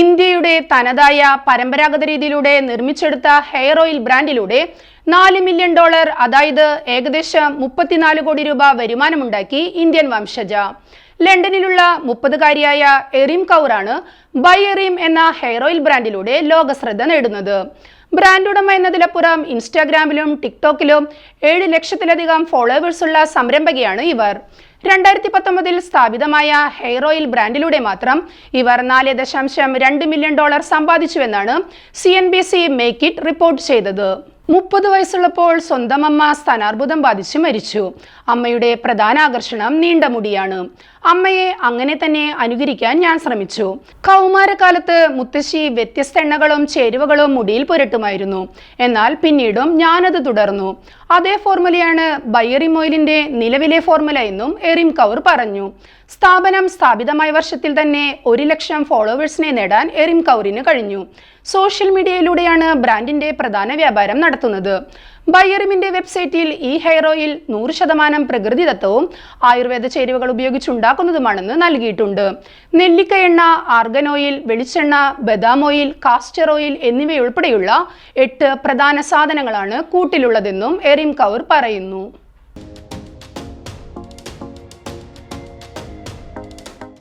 ഇന്ത്യയുടെ തനതായ പരമ്പരാഗത രീതിയിലൂടെ നിർമ്മിച്ചെടുത്ത ഹെയർ ഓയിൽ ബ്രാൻഡിലൂടെ നാല് മില്യൺ ഡോളർ അതായത് ഏകദേശം മുപ്പത്തിനാല് കോടി രൂപ വരുമാനമുണ്ടാക്കി ഇന്ത്യൻ വംശജ. ലണ്ടനിലുള്ള മുപ്പതുകാരിയായ എറിം കൗറാണ് ബൈ എറിം എന്ന ഹെയർ ഓയിൽ ബ്രാൻഡിലൂടെ ലോകശ്രദ്ധ നേടുന്നത്. ബ്രാൻഡ് ഉടമ എന്നതിലപ്പുറം ഇൻസ്റ്റാഗ്രാമിലും ടിക്ടോക്കിലും ഏഴ് ലക്ഷത്തിലധികം ഫോളോവേഴ്സുള്ള സംരംഭകയാണ് ഇവർ. രണ്ടായിരത്തി പത്തൊമ്പതിൽ സ്ഥാപിതമായ ഹെയർ ഓയിൽ ബ്രാൻഡിലൂടെ മാത്രം ഇവർ നാല് ദശാംശം രണ്ട് million dollar സമ്പാദിച്ചുവെന്നാണ് C N B C make it report ചെയ്തത്. മുപ്പത് വയസ്സുള്ളപ്പോൾ സ്വന്തം അമ്മ സ്ഥാനാർബുദം ബാധിച്ച് മരിച്ചു. അമ്മയുടെ പ്രധാന ആകർഷണം നീണ്ട മുടിയാണ്. അമ്മയെ അങ്ങനെ തന്നെ അനുകരിക്കാൻ ഞാൻ ശ്രമിച്ചു. കൗമാരകാലത്ത് മുത്തശ്ശി വ്യത്യസ്ത എണ്ണകളും ചേരുവകളും മുടിയിൽ പുരട്ടുമായിരുന്നു. എന്നാൽ പിന്നീടും ഞാനത് തുടർന്നു. അതേ ഫോർമുലയാണ് ബയ്യറിം ഓയിലിന്റെ നിലവിലെ ഫോർമുല എന്നും എറിം കൗർ പറഞ്ഞു. സ്ഥാപനം സ്ഥാപിതമായ വർഷത്തിൽ തന്നെ ഒരു ലക്ഷം ഫോളോവേഴ്സിനെ നേടാൻ എറിം കൗറിന് കഴിഞ്ഞു. സോഷ്യൽ മീഡിയയിലൂടെയാണ് ബ്രാൻഡിന്റെ പ്രധാന വ്യാപാരം നടത്തുന്നത്. ബയ്യറിമിന്റെ വെബ്സൈറ്റിൽ ഈ ഹെയർ ഓയിൽ നൂറ് ശതമാനം പ്രകൃതിദത്തവും ആയുർവേദ ചേരുവകൾ ഉപയോഗിച്ചുണ്ടാക്കുന്നതുമാണെന്ന് നൽകിയിട്ടുണ്ട്. നെല്ലിക്ക എണ്ണ ആർഗൻ ഓയിൽ വെളിച്ചെണ്ണ ബദാം ഓയിൽ കാസ്റ്റർ ഓയിൽ എന്നിവയുൾപ്പെടെയുള്ള എട്ട് പ്രധാന സാധനങ്ങളാണ് കൂട്ടിലുള്ളതെന്നും എറിം കൗർ പറയുന്നു.